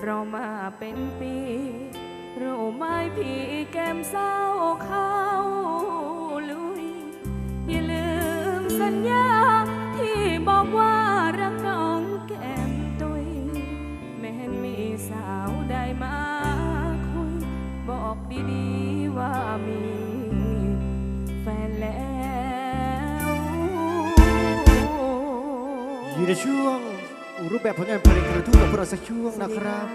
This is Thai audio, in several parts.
เรามาเป็นปีรู้ไหมพี่แก้มเศร้าเข้าลุย อย่าลืมสัญญาที่บอกว่ารักน้องแก้มตุยแม้นมีสาวใดมาคุย บอกดีๆว่ามีแฟนแล้ว อยู่ในช่วง รูปแบบผลงานเพลงกระทุ่งกับพวกเราสักช่วงนะครับ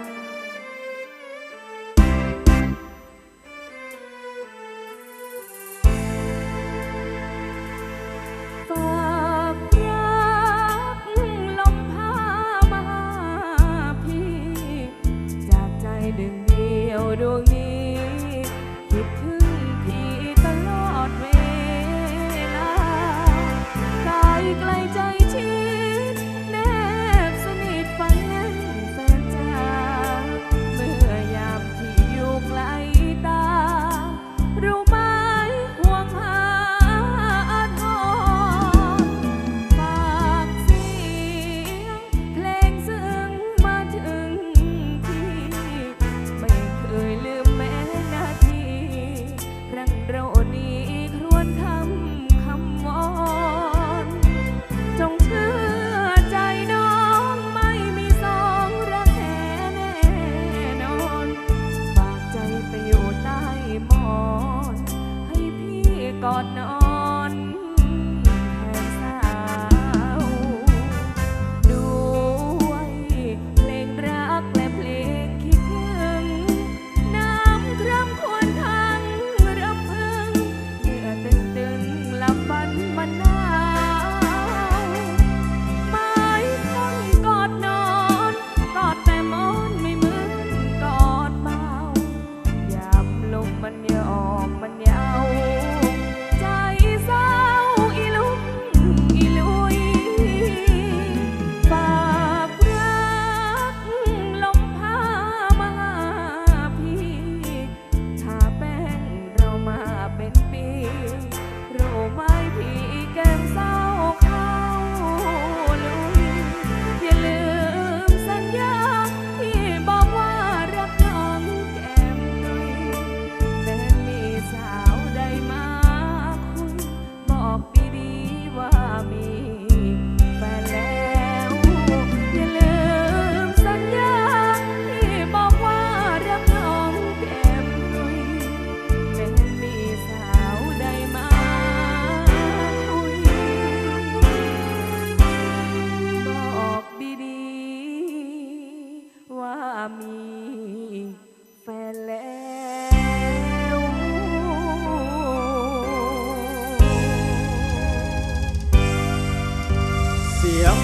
ฝากรักลมพามาพี่จากใจหนึ่งเดียวดวงนี้ คิดถึงพี่ตลอดเวลา กายไกลใจ กอดน้อง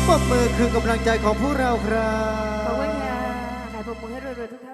ปรบมือคือกำลังใจของพวกเราครับ ขอบคุณค่ะขายผมมือให้รวยๆทุกท่าน